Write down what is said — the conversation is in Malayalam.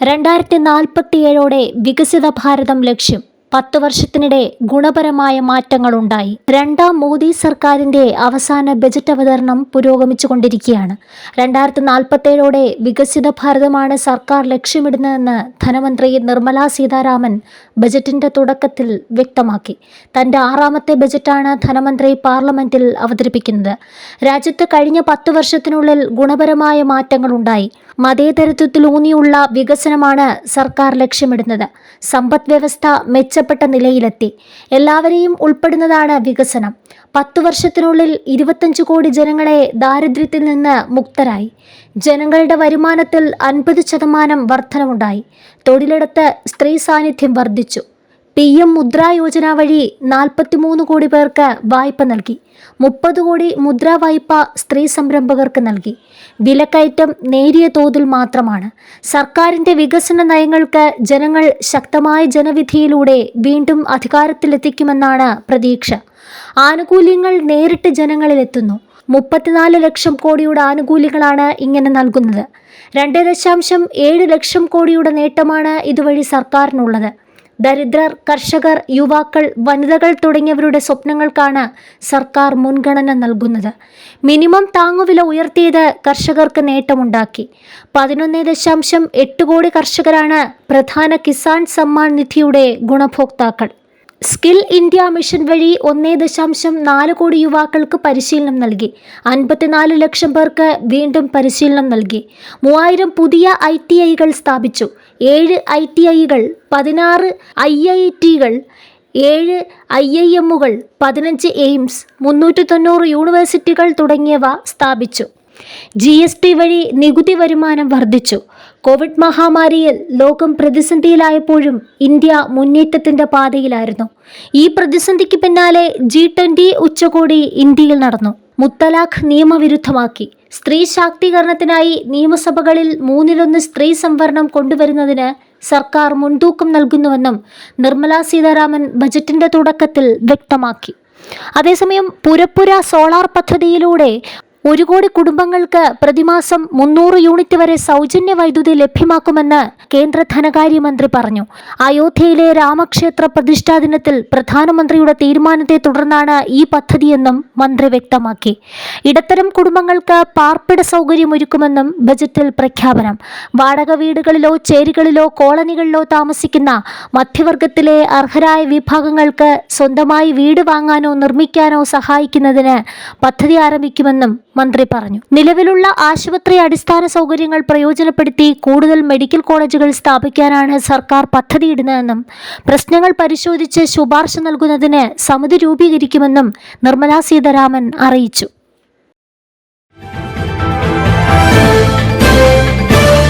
രണ്ടായിരത്തി നാൽപ്പത്തിയേഴോടെ വികസിത ഭാരതം ലക്ഷ്യം. പത്ത് വർഷത്തിനിടെ ഗുണപരമായ മാറ്റങ്ങളുണ്ടായി. രണ്ടാം മോദി സർക്കാരിന്റെ അവസാന ബജറ്റ് അവതരണം പുരോഗമിച്ചുകൊണ്ടിരിക്കുകയാണ്. രണ്ടായിരത്തി നാൽപ്പത്തേഴോടെ വികസിത ഭാരതമാണ് സർക്കാർ ലക്ഷ്യമിടുന്നതെന്ന് ധനമന്ത്രി നിർമ്മലാ സീതാരാമൻ ബജറ്റിന്റെ തുടക്കത്തിൽ വ്യക്തമാക്കി. തന്റെ ആറാമത്തെ ബജറ്റാണ് ധനമന്ത്രി പാർലമെന്റിൽ അവതരിപ്പിക്കുന്നത്. രാജ്യത്ത് കഴിഞ്ഞ പത്ത് വർഷത്തിനുള്ളിൽ ഗുണപരമായ മാറ്റങ്ങളുണ്ടായി. മതേതരത്വത്തിലൂന്നിയുള്ള വികസനമാണ് സർക്കാർ ലക്ഷ്യമിടുന്നത്. സമ്പദ് വ്യവസ്ഥ മെച്ചപ്പെട്ട നിലയിലെത്തി. എല്ലാവരെയും ഉൾപ്പെടുന്നതാണ് വികസനം. പത്തു വർഷത്തിനുള്ളിൽ ഇരുപത്തഞ്ച് കോടി ജനങ്ങളെ ദാരിദ്ര്യത്തിൽ നിന്ന് മുക്തരായി. ജനങ്ങളുടെ വരുമാനത്തിൽ അൻപത് ശതമാനം വർധനവുണ്ടായി. തൊഴിലിടത്ത് സ്ത്രീ സാന്നിധ്യം വർദ്ധിച്ചു. പി എം മുദ്ര യോജന വഴി നാൽപ്പത്തിമൂന്ന് കോടി പേർക്ക് വായ്പ നൽകി. മുപ്പത് കോടി മുദ്ര വായ്പ സ്ത്രീ സംരംഭകർക്ക് നൽകി. വിലക്കയറ്റം നേരിയ തോതിൽ മാത്രമാണ്. സർക്കാരിന്റെ വികസന നയങ്ങൾക്ക് ജനങ്ങൾ ശക്തമായ ജനവിധിയിലൂടെ വീണ്ടും അധികാരത്തിലെത്തിക്കുമെന്നാണ് പ്രതീക്ഷ. ആനുകൂല്യങ്ങൾ നേരിട്ട് ജനങ്ങളിലെത്തുന്നു. മുപ്പത്തിനാല് ലക്ഷം കോടിയുടെ ആനുകൂല്യങ്ങളാണ് ഇങ്ങനെ നൽകുന്നത്. രണ്ട് ദശാംശം ഏഴ് ലക്ഷം കോടിയുടെ നേട്ടമാണ് ഇതുവഴി സർക്കാരിനുള്ളത്. ദരിദ്രർ കർഷകർ യുവാക്കൾ വനിതകൾ തുടങ്ങിയവരുടെ സ്വപ്നങ്ങൾക്കാണ് സർക്കാർ മുൻഗണന നൽകുന്നത്. മിനിമം താങ്ങുവില ഉയർത്തിയത് കർഷകർക്ക് നേട്ടമുണ്ടാക്കി. പതിനൊന്ന് ദശാംശം എട്ട് കോടി കർഷകരാണ് പ്രധാന കിസാൻ സമ്മാൻ നിധിയുടെ ഗുണഭോക്താക്കൾ. സ്കിൽ ഇന്ത്യ മിഷൻ വഴി ഒന്നേ ദശാംശം നാല് കോടി യുവാക്കൾക്ക് പരിശീലനം നൽകി. അൻപത്തിനാല് ലക്ഷം പേർക്ക് വീണ്ടും പരിശീലനം നൽകി. മൂവായിരം പുതിയ ഐ ടി ഐകൾ സ്ഥാപിച്ചു. ഏഴ് ഐ ടി ഐകൾ പതിനാറ് ഐ ഐ ടികൾ ഏഴ് ഐ ഐ എമ്മുകൾ പതിനഞ്ച് എയിംസ് മുന്നൂറ്റി തൊണ്ണൂറ് യൂണിവേഴ്സിറ്റികൾ തുടങ്ങിയവ സ്ഥാപിച്ചു. ജി എസ് ടി വഴി നികുതി വരുമാനം വർദ്ധിച്ചു. കോവിഡ് മഹാമാരിയിൽ ലോകം പ്രതിസന്ധിയിലായപ്പോഴും ഇന്ത്യ മുന്നേറ്റത്തിന്റെ പാതയിലായിരുന്നു. ഈ പ്രതിസന്ധിക്ക് പിന്നാലെ ജി ട്വന്റി ഉച്ചകോടി ഇന്ത്യയിൽ നടന്നു. മുത്തലാഖ് നിയമവിരുദ്ധമാക്കി. സ്ത്രീ ശാക്തീകരണത്തിനായി നിയമസഭകളിൽ മൂന്നിലൊന്ന് സ്ത്രീ സംവരണം കൊണ്ടുവരുന്നതിന് സർക്കാർ മുൻതൂക്കം നൽകുന്നുവെന്നും നിർമ്മല സീതാരാമൻ ബജറ്റിന്റെ തുടക്കത്തിൽ വ്യക്തമാക്കി. അതേസമയം പുരപ്പുര സോളാർ പദ്ധതിയിലൂടെ ഒരു കോടി കുടുംബങ്ങൾക്ക് പ്രതിമാസം മുന്നൂറ് യൂണിറ്റ് വരെ സൗജന്യ വൈദ്യുതി ലഭ്യമാക്കുമെന്ന് കേന്ദ്ര ധനകാര്യമന്ത്രി പറഞ്ഞു. അയോധ്യയിലെ രാമക്ഷേത്ര പ്രതിഷ്ഠാ ദിനത്തിൽ പ്രധാനമന്ത്രിയുടെ തീരുമാനത്തെ തുടർന്നാണ് ഈ പദ്ധതിയെന്നും മന്ത്രി വ്യക്തമാക്കി. ഇടത്തരം കുടുംബങ്ങൾക്ക് പാർപ്പിട സൗകര്യം ഒരുക്കുമെന്നും ബജറ്റിൽ പ്രഖ്യാപനം. വാടക വീടുകളിലോ ചേരികളിലോ കോളനികളിലോ താമസിക്കുന്ന മധ്യവർഗത്തിലെ അർഹരായ വിഭാഗങ്ങൾക്ക് സ്വന്തമായി വീട് വാങ്ങാനോ നിർമ്മിക്കാനോ സഹായിക്കുന്നതിന് പദ്ധതി ആരംഭിക്കുമെന്നും മന്ത്രി പറഞ്ഞു. നിലവിലുള്ള ആശുപത്രി അടിസ്ഥാന സൗകര്യങ്ങൾ പ്രയോജനപ്പെടുത്തി കൂടുതൽ മെഡിക്കൽ കോളേജുകൾ സ്ഥാപിക്കാനാണ് സർക്കാർ പദ്ധതിയിടുന്നതെന്നും പ്രശ്നങ്ങൾ പരിശോധിച്ച് ശുപാർശ നൽകുന്നതിന് സമിതി രൂപീകരിക്കുമെന്നും നിർമ്മലാ സീതാരാമൻ അറിയിച്ചു.